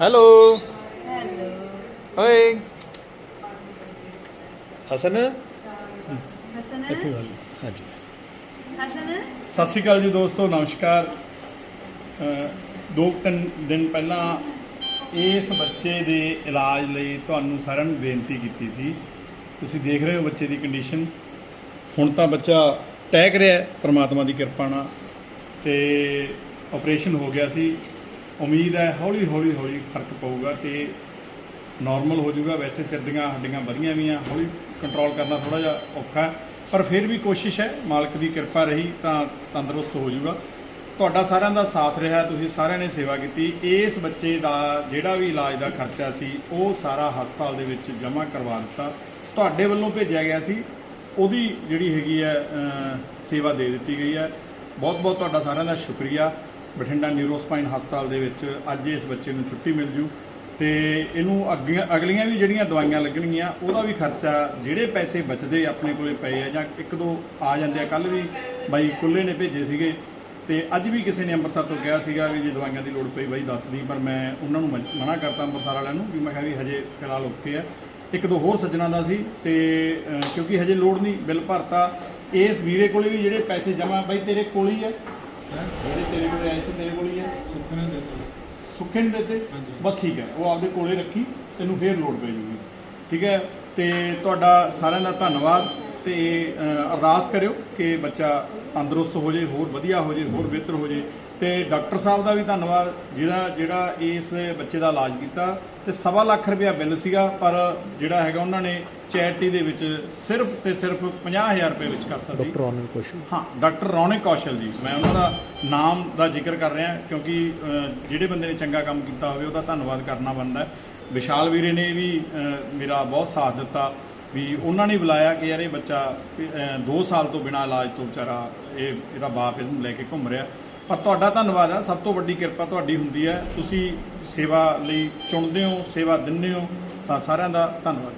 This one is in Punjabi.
ਹੈਲੋ ਹੈਲੋ ਓਏ ਹਸਨ ਹਸਨ ਇੱਥੇ ਗੱਲ ਹਾਂਜੀ ਹਸਨ ਸਤਿ ਸ਼੍ਰੀ ਅਕਾਲ ਜੀ ਦੋਸਤੋ ਨਮਸਕਾਰ। ਅ, ਦੋ ਤਿੰਨ ਦਿਨ ਪਹਿਲਾਂ ਇਸ ਬੱਚੇ ਦੇ ਇਲਾਜ ਲਈ ਤੁਹਾਨੂੰ ਸਾਰਿਆਂ ਨੂੰ ਬੇਨਤੀ ਕੀਤੀ ਸੀ। ਤੁਸੀਂ ਦੇਖ ਰਹੇ ਹੋ ਬੱਚੇ ਦੀ ਕੰਡੀਸ਼ਨ ਹੁਣ ਤਾਂ ਬੱਚਾ ਟਹਿਕ ਰਿਹਾ ਹੈ ਪ੍ਰਮਾਤਮਾ ਦੀ ਕਿਰਪਾ ਨਾਲ। ਤੇ ਆਪਰੇਸ਼ਨ ਹੋ ਗਿਆ ਸੀ। ਉਮੀਦ ਹੈ ਹੌਲੀ ਹੌਲੀ ਹੌਲੀ ਫ਼ਰਕ ਪਊਗਾ ਤੇ ਨਾਰਮਲ ਹੋ ਜਾਊਗਾ। ਵੈਸੇ ਸਿਰ ਦੀਆਂ ਹੱਡੀਆਂ ਵਧੀਆਂ ਵੀ ਆ, ਹੌਲੀ ਕੰਟਰੋਲ ਕਰਨਾ ਥੋੜਾ ਜਿਹਾ ਔਖਾ ਪਰ ਫਿਰ ਵੀ ਕੋਸ਼ਿਸ਼ ਹੈ, ਮਾਲਕ ਦੀ ਕਿਰਪਾ ਰਹੀ ਤਾਂ ਤੰਦਰੁਸਤ ਹੋ ਜਾਊਗਾ। ਤੁਹਾਡਾ ਸਾਰਿਆਂ ਦਾ ਸਾਥ ਰਿਹਾ, ਤੁਸੀਂ ਸਾਰਿਆਂ ਨੇ ਸੇਵਾ ਕੀਤੀ। ਇਸ ਬੱਚੇ ਦਾ ਜਿਹੜਾ ਵੀ ਇਲਾਜ ਦਾ ਖਰਚਾ ਸੀ, ਉਹ ਸਾਰਾ ਹਸਪਤਾਲ ਦੇ ਵਿੱਚ ਜਮ੍ਹਾਂ ਕਰਵਾ ਦਿੱਤਾ। ਤੁਹਾਡੇ ਵੱਲੋਂ ਭੇਜਿਆ ਗਿਆ ਸੀ, ਉਹਦੀ ਜਿਹੜੀ ਹੈਗੀ ਹੈ ਸੇਵਾ ਦੇ ਦਿੱਤੀ ਗਈ ਹੈ। ਬਹੁਤ ਬਹੁਤ ਤੁਹਾਡਾ ਸਾਰਿਆਂ ਦਾ ਸ਼ੁਕਰੀਆ। ਬਠਿੰਡਾ ਨਿਊਰੋਸਪਾਈਨ ਹਸਪਤਾਲ ਦੇ ਵਿੱਚ ਅੱਜ ਇਸ ਬੱਚੇ ਨੂੰ ਛੁੱਟੀ ਮਿਲ ਜੂ ਤੇ ਇਹਨੂੰ ਅੱਗੀਆਂ ਅਗਲੀਆਂ ਵੀ ਜਿਹੜੀਆਂ ਦਵਾਈਆਂ ਲੱਗਣਗੀਆਂ, ਉਹਦਾ ਵੀ ਖਰਚਾ ਜਿਹੜੇ ਪੈਸੇ ਬਚਦੇ ਆਪਣੇ ਕੋਲੇ ਪਏ ਆ ਜਾਂ ਇੱਕ ਦੋ ਆ ਜਾਂਦੇ ਆ ਕੱਲ ਵੀ ਬਾਈ ਕੁੱਲੇ ਨੇ ਭੇਜੇ ਸੀਗੇ। ਤੇ ਅੱਜ ਵੀ ਕਿਸੇ ਨੇ ਅੰਮ੍ਰਿਤਸਰ ਤੋਂ ਕਿਹਾ ਸੀਗਾ ਵੀ ਜੇ ਦਵਾਈਆਂ ਦੀ ਲੋੜ ਪਈ ਬਾਈ ਦੱਸ ਦੀ, ਪਰ ਮੈਂ ਉਹਨਾਂ ਨੂੰ ਮਨ- ਮਨਾ ਕਰਤਾ ਅੰਮ੍ਰਿਤਸਰ ਵਾਲਿਆਂ ਨੂੰ ਵੀ ਮੈਂ ਕਿਹਾ ਵੀ ਹਜੇ ਫਿਲਹਾਲ ਓਕੇ ਆ। ਇੱਕ ਦੋ ਹੋਰ ਸੱਜਣਾ ਦਾ ਸੀ ਤੇ ਕਿਉਂਕਿ ਹਜੇ ਲੋੜ ਨਹੀਂ, ਬਿੱਲ ਭਰਤਾ। ਇਸ ਵੀਰੇ ਕੋਲੇ ਵੀ ਜਿਹੜੇ ਪੈਸੇ ਜਮਾ ਬਾਈ ਤੇਰੇ ਕੋਲ ਹੀ ਹੈ? ਜਿਹੜੇ ਤੇਰੇ ਕੋਲੇ ਤੇਰੇ ਕੋਲ ਹੀ ਹੈ ਸੁੱਖੇ ਨੂੰ ਦਿੱਤੇ ਬਸ ਠੀਕ ਹੈ ਉਹ ਆਪਦੇ ਕੋਲੇ ਰੱਖੀ ਤੈਨੂੰ ਫੇਰ ਲੋੜ ਪੈ ਜੂਗੀ। ਠੀਕ ਹੈ ਤੇ ਤੁਹਾਡਾ ਸਾਰਿਆਂ ਦਾ ਧੰਨਵਾਦ। ਤੇ ਅਰਦਾਸ ਕਰਿਓ ਕਿ ਬੱਚਾ ਤੰਦਰੁਸਤ ਹੋ ਜੇ ਹੋਰ ਵਧੀਆ ਹੋ ਜੇ ਹੋਰ ਬਿਹਤਰ ਹੋ ਜੇ। ਤੇ ਡਾਕਟਰ ਸਾਹਿਬ ਦਾ ਵੀ ਧੰਨਵਾਦ ਜਿਹੜਾ ਜਿਹੜਾ ਇਸ ਬੱਚੇ ਦਾ ਇਲਾਜ ਕੀਤਾ। ਤੇ ਸਵਾ ਲੱਖ ਰੁਪਇਆ ਬਿੱਲ ਸੀਗਾ ਪਰ ਜਿਹੜਾ ਹੈਗਾ ਉਹਨਾਂ ਨੇ ਚੈਰਿਟੀ ਦੇ ਵਿੱਚ ਸਿਰਫ ਤੇ ਸਿਰਫ 50000 ਰੁਪਏ ਵਿੱਚ ਕਰਤਾ ਸੀ। ਡਾਕਟਰ ਆਨੰਦ ਕੌਸ਼ਲ। ਹਾਂ ਡਾਕਟਰ ਰੌਣਕ ਕੌਸ਼ਲ ਜੀ। ਮੈਂ ਉਹਨਾਂ ਦਾ ਨਾਮ ਦਾ ਜ਼ਿਕਰ ਕਰ ਰਿਹਾ ਕਿਉਂਕਿ ਜਿਹੜੇ ਬੰਦੇ ਨੇ ਚੰਗਾ ਕੰਮ ਕੀਤਾ ਹੋਵੇ ਉਹਦਾ ਧੰਨਵਾਦ ਕਰਨਾ ਬਣਦਾ ਵਿਸ਼ਾਲ ਵੀਰੇ ਨੇ ਵੀ ਮੇਰਾ ਬਹੁਤ ਸਾਥ ਦਿੱਤਾ। ਵੀ ਉਹਨਾਂ ਨੇ ਬੁਲਾਇਆ ਕਿ ਯਾਰ ਇਹ ਬੱਚਾ 2 ਸਾਲ ਤੋਂ ਬਿਨਾਂ ਇਲਾਜ ਤੋਂ ਵਿਚਾਰਾ ਇਹ, ਇਹਦਾ ਬਾਪ ਇਹਨੂੰ ਲੈ ਕੇ ਘੁੰਮ ਰਿਹਾ। ਪਰ ਤੁਹਾਡਾ ਧੰਨਵਾਦ ਆ, ਸਭ ਤੋਂ ਵੱਡੀ ਕਿਰਪਾ ਤੁਹਾਡੀ ਹੁੰਦੀ ਹੈ। ਤੁਸੀਂ ਸੇਵਾ ਲਈ ਚੁਣਦੇ ਹੋ, ਸੇਵਾ ਦਿੰਦੇ ਹੋ, ਤਾਂ ਸਾਰਿਆਂ ਦਾ ਧੰਨਵਾਦ।